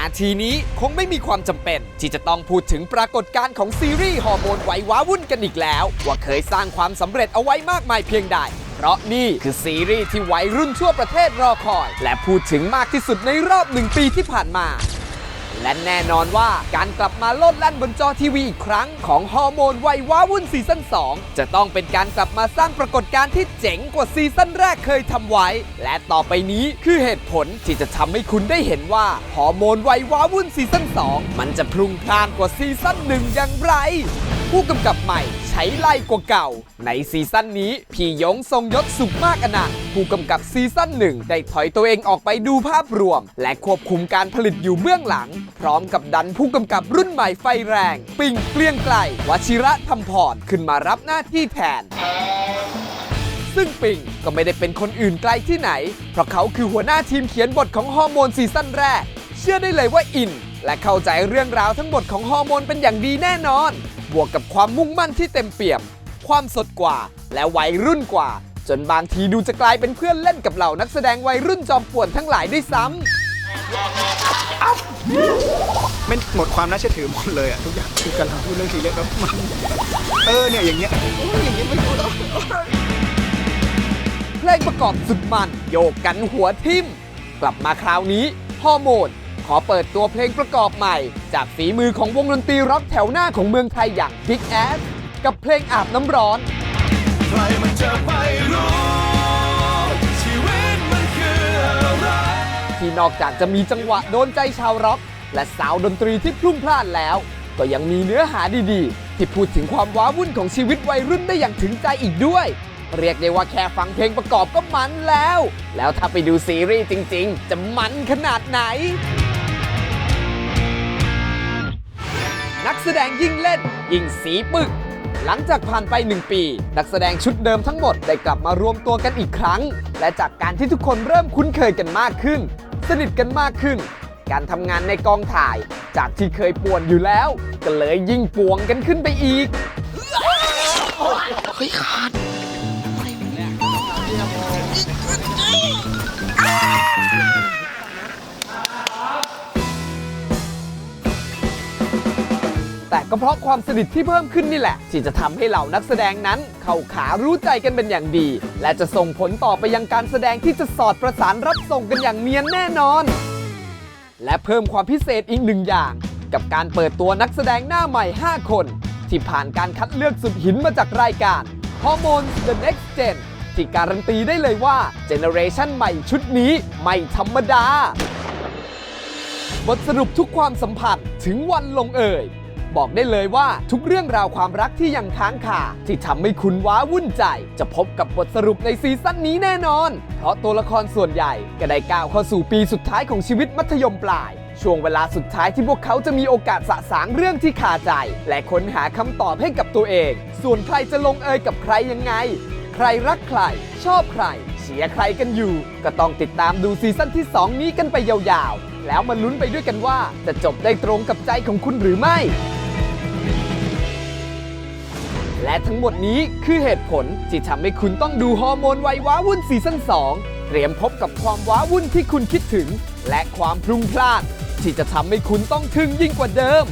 นาทีนี้คงไม่มีความจำเป็น ที่จะต้องพูดถึงปรากฏการณ์ของซีรีส์ฮอร์โมนไวว้าวุ่นกันอีกแล้ว ว่าเคยสร้างความสำเร็จเอาไว้มากมายเพียงใด เพราะนี่คือซีรีส์ที่วัยรุ่นทั่วประเทศรอคอย และพูดถึงมากที่สุดในรอบหนึ่งปีที่ผ่านมา และแน่นอนว่าการกลับมาโลดแล่นบนจอทีวีอีกครั้งของฮอร์โมนวัยว้าวุ่นซีซั่น2 จะต้องเป็นการกลับมาสร้างปรากฏการณ์ที่เจ๋งกว่าซีซั่นแรกเคยทำไว้ และต่อไปนี้คือเหตุผลที่จะทำให้คุณได้เห็นว่าฮอร์โมนวัยว้าวุ่นซีซั่น2 มันจะพลุงพล่านกว่าซีซั่น1อย่างไร ผู้กำกับใหม่ ช้ไล่กว่าเก่า ในซีซั่นนี้พี่ยงทรงยศสุขมากอนันต์ผู้กำกับซีซั่นหนึ่งได้ถอยตัวเองออกไปดูภาพรวม และควบคุมการผลิตอยู่เบื้องหลัง พร้อมกับดันผู้กำกับรุ่นใหม่ไฟแรง ปิ่งเกลี้ยงไกลวชิระธรรมพรขึ้นมารับหน้าที่แทนซึ่งปิงก็ไม่ได้เป็นคนอื่นไกลที่ไหน เพราะเขาคือหัวหน้าทีมเขียนบทของฮอร์โมนซีซั่นแรก เชื่อได้เลยว่าอิน และเข้าใจเรื่องราวทั้งหมดของฮอร์โมนเป็นอย่างดีแน่นอน บวกกับความมุ่งมั่นที่เต็มเปี่ยม ความสดกว่า และวัยรุ่นกว่า จนบางทีดูจะกลายเป็นเพื่อนเล่นกับเหล่านักแสดงวัยรุ่นจอมป่วนทั้งหลายด้วยซ้ำไม่หมดความน่าเชื่อถือหมดเลยอะทุกอย่างคือกำลังพูดเรื่องซีเรียสแล้วมันเออเนี่ยอย่างเงี้ยโอ้ยอย่างเงี้ยไม่รู้แล้วเพลงประกอบสุดมัน โยกกันหัวทิ่ม กลับมาคราวนี้ฮอร์โมนข อเปิดตัวเพลงประกอบใหม่ จากฝีมือของวงดนตรีร็อกแถวหน้าของเมืองไทยอย่าง Big Ass กับเพลงอาบน้ำร้อน ใครมันจะไปรู้ชีวิตมันคืออะไรที่นอกจากจะมีจังหวะโดนใจชาวร็อก และสาวดนตรีที่พลุ่งพล่านแล้ว ก็ยังมีเนื้อหาดีๆ ที่พูดถึงความว้าวุ่นของชีวิตวัยรุ่นได้อย่างถึงใจอีกด้วย เรียกได้ว่าแค่ฟังเพลงประกอบก็มันแล้ว แล้วถ้าไปดูซีรีส์จริง ๆ จะมันขนาดไหน นักแสดงยิ่งเล่น ยิ่งสีปึก หลังจากผ่านไป 1 ปี นักแสดงชุดเดิมทั้งหมดได้กลับมารวมตัวกันอีกครั้ง และจากการที่ทุกคนเริ่มคุ้นเคยกันมากขึ้น สนิทกันมากขึ้น การทำงานในกองถ่าย จากที่เคยป่วนอยู่แล้ว ก็เลยยิ่งป่วงกันขึ้นไปอีก แต่ก็เพราะความสนิทที่เพิ่มขึ้นนี่แหละ ที่จะทำให้เหล่านักแสดงนั้น เข้าขารู้ใจกันเป็นอย่างดี และจะส่งผลต่อไปยังการแสดงที่จะสอดประสานรับส่งกันอย่างเนียนแน่นอน และเพิ่มความพิเศษอีกหนึ่งอย่าง กับการเปิดตัวนักแสดงหน้าใหม่ 5 คน ที่ผ่านการคัดเลือกสุดหินมาจากรายการ h o r m o n e The Next Gen ที่การันตีได้เลยว่าเจเนอเรชันใหม่ชุดนี้ไม่ธรรมดา บทสรุปทุกความสัมพันธ์ถึงวันลงเอย บอกได้เลยว่าทุกเรื่องราวความรักที่ยังค้างคาที่ทำให้คุณว้าวุ่นใจ จะพบกับบทสรุปในซีซั่นนี้แน่นอน เพราะตัวละครส่วนใหญ่ก็ได้ก้าวเข้าสู่ปีสุดท้ายของชีวิตมัธยมปลาย ช่วงเวลาสุดท้ายที่พวกเขาจะมีโอกาสสะสางเรื่องที่คาใจ และค้นหาคำตอบให้กับตัวเอง ส่วนใครจะลงเอยกับใครยังไง ใครรักใคร ชอบใครเชียร์ใครกันอยู่ ก็ต้องติดตามดูซีซั่นที่ 2 นี้กันไปยาวๆ แล้วมาลุ้นไปด้วยกันว่าจะจบได้ตรงกับใจของคุณหรือไม่ และทั้งหมดนี้คือเหตุผลที่ทำให้คุณต้องดูฮอร์โมนวัยว้าวุ่นซีซั่น2เตรียมพบกับความว้าวุ่นที่คุณคิดถึง และความพลุ่งพล่านที่จะทำให้คุณต้องทึ่งยิ่งกว่าเดิม